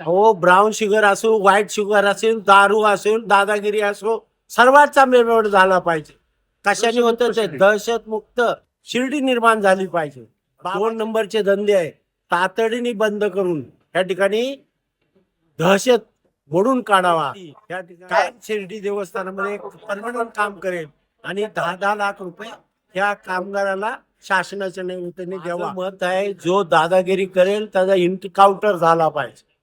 हो brown sugar असो white sugar असेल दारू असेल दादागिरी असो सर्वांचा मेळावा झाला पाहिजे. कशाने होतं ते? दहशत मुक्त शिर्डी निर्माण झाली पाहिजे. दोन नंबरचे धंदे आहे तातडीने बंद करून या ठिकाणी दहशत मोडून काढावा. या ठिकाणी शिर्डी देवस्थानामध्ये परमनंट काम करेल आणि दहा दहा लाख रुपये या कामगाराला शासनाच्या निमित्ताने द्यावा. मत आहे जो दादागिरी करेल त्याचा इन्काउंटर झाला पाहिजे.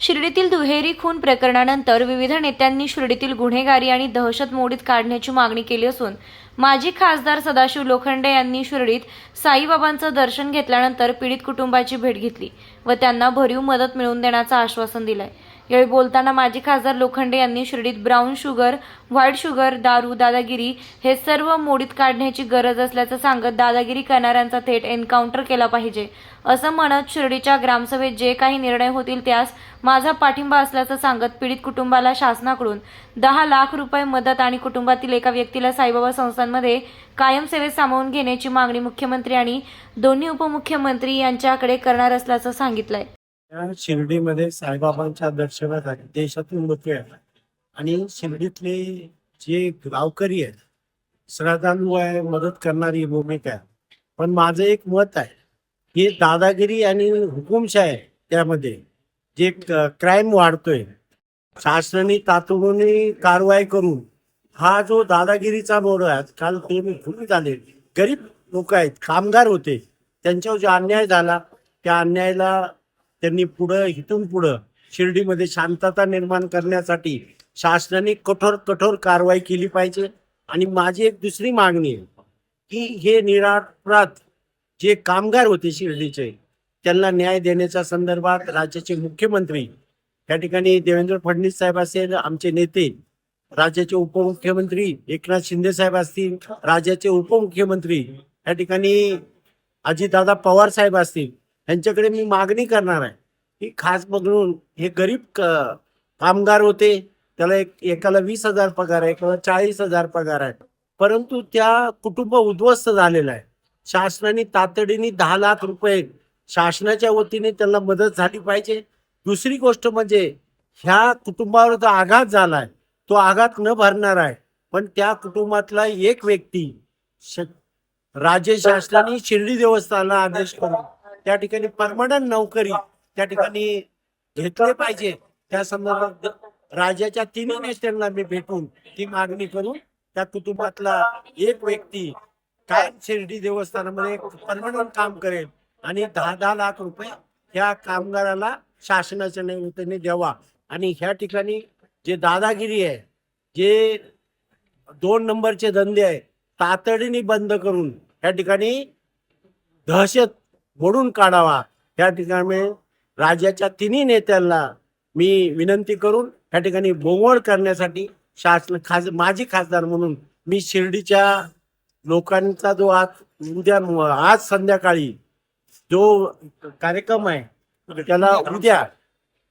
शिर्डीतील दुहेरी खून प्रकरणानंतर विविध नेत्यांनी शिर्डीतील गुन्हेगारी आणि दहशत मोडीत काढण्याची मागणी केली असून माजी खासदार सदाशिव लोखंडे यांनी शिर्डीत साईबाबांचं दर्शन घेतल्यानंतर पीडित कुटुंबाची भेट घेतली व त्यांना भरीव मदत मिळवून देण्याचं आश्वासन दिलंय. यावेळी बोलताना माजी खासदार लोखंडे यांनी शिर्डीत ब्राऊन शुगर व्हाईट शुगर दारू दादागिरी हे सर्व मोडीत काढण्याची गरज असल्याचं सांगत दादागिरी करणाऱ्यांचा थेट एन्काउंटर केला पाहिजे. असं म्हणत शिर्डीच्या ग्रामसभेत जे काही निर्णय होतील त्यास माझा पाठिंबा असल्याचं सांगत पीडित कुटुंबाला शासनाकडून दहा लाख रुपये मदत आणि कुटुंबातील एका व्यक्तीला साईबाबा संस्थांमध्ये कायमसेवेत सामावून घेण्याची मागणी मुख्यमंत्री आणि दोन्ही उपमुख्यमंत्री यांच्याकडे करणार असल्याचं सांगितलंय. शिर्डीमध्ये साईबाबांच्या दर्शनासाठी देशातून लोक येतात. आणि शिर्डीतले जे गावकरी आहेत श्रद्धांजू आहे मदत करणारी भूमिका आहे. पण माझं एक मत आहे की दादागिरी आणि हुकुमशाही त्यामध्ये जे क्राईम वाढतोय शासनाने तातडीने कारवाई करून हा जो दादागिरीचा मोड आहे काल ते भूमी झाले. गरीब लोक आहेत कामगार होते त्यांच्यावर जो अन्याय झाला त्या अन्यायाला त्यांनी पुढं इथून पुढं शिर्डीमध्ये शांतता निर्माण करण्यासाठी शासनाने कठोर कठोर कारवाई केली पाहिजे. आणि माझी एक दुसरी मागणी आहे की हे निरापराध जे कामगार होते शिर्डीचे त्यांना न्याय देण्याच्या संदर्भात राज्याचे मुख्यमंत्री या ठिकाणी देवेंद्र फडणवीस साहेब असेल आमचे नेते राज्याचे उपमुख्यमंत्री एकनाथ शिंदे साहेब असतील राज्याचे उपमुख्यमंत्री या ठिकाणी अजितदादा पवार साहेब असतील यांच्याकडे मी मागणी करणार आहे. की खास बघून हे गरीब कामगार होते त्याला एक एकाला वीस हजार पगार आहे एकाला चाळीस हजार पगार आहे. परंतु त्या कुटुंब उद्ध्वस्त झालेलं आहे. शासनाने तातडीने दहा लाख रुपये शासनाच्या वतीने त्यांना मदत झाली पाहिजे. दुसरी गोष्ट म्हणजे ह्या कुटुंबावर जो आघात झालाय तो आघात न भरणार आहे. पण त्या कुटुंबातला एक व्यक्ती राज्य शासनाने शिर्डी देवस्थानाला आदेश करून त्या ठिकाणी परमनंट नोकरी त्या ठिकाणी घेतले पाहिजे. त्या संदर्भात राज्याच्या तिन्ही नेत्यांना मी भेटून ती मागणी करून त्या कुटुंबातला एक व्यक्ती काय शिर्डी देवस्थानामध्ये परमनंट काम करेल आणि दहा दहा लाख रुपये ह्या कामगाराला शासनाच्या निमित्ताने द्यावा. आणि ह्या ठिकाणी जे दादागिरी आहे जे दोन नंबरचे धंदे आहे तातडीने बंद करून या ठिकाणी दहशत मोडून काढावा. या ठिकाणी राज्याच्या तिन्ही नेत्यांना मी विनंती करून या ठिकाणी बोंगवण करण्यासाठी शासन खास माजी खासदार म्हणून मी शिर्डीच्या लोकांचा जो आज उद्या आज संध्याकाळी जो कार्यक्रम आहे त्याला उद्या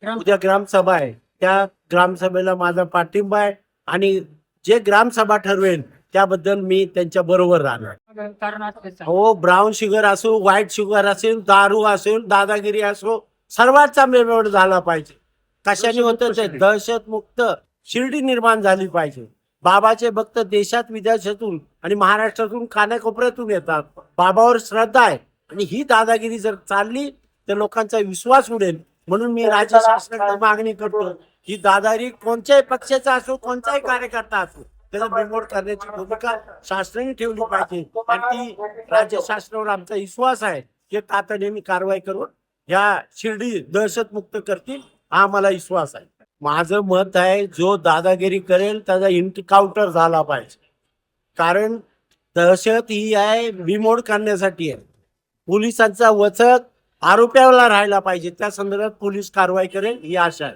उद्या ग्रामसभा आहे. त्या ग्रामसभेला माझा पाठिंबा आहे आणि जे ग्रामसभा ठरवेल त्याबद्दल मी त्यांच्या बरोबर राहणार. हो ब्राऊन शुगर असो व्हाईट शुगर असेल दारू असेल दादागिरी असो सर्वांचा मेळावा झाला पाहिजे. कशाने होतं ते? दहशत मुक्त शिर्डी निर्माण झाली पाहिजे. बाबाचे भक्त देशात विदेशातून आणि महाराष्ट्रातून कानाकोपऱ्यातून येतात. बाबावर श्रद्धा आहे. आणि ही दादागिरी जर चालली तर लोकांचा विश्वास उडेल. म्हणून मी राज्य शासनाकडे मागणी करतो. ही दादागिरी कोणत्याही पक्षाचा असो कोणताही कार्यकर्ता असो त्याचा बिमोड करण्याची भूमिका शासनाने ठेवली पाहिजे. आणि ती राज्य शासनावर आमचा विश्वास आहे. की तातडीने कारवाई करून या शिर्डी दहशत मुक्त करतील हा आम्हाला विश्वास आहे. माझं मत आहे जो दादागिरी करेल त्याचा इन्काउंटर झाला पाहिजे. कारण दहशत ही आहे बिमोड करण्यासाठी आहे. पोलिसांचा वचक आरोप्याला राहायला पाहिजे. त्या संदर्भात पोलीस कारवाई करेल ही आशा आहे.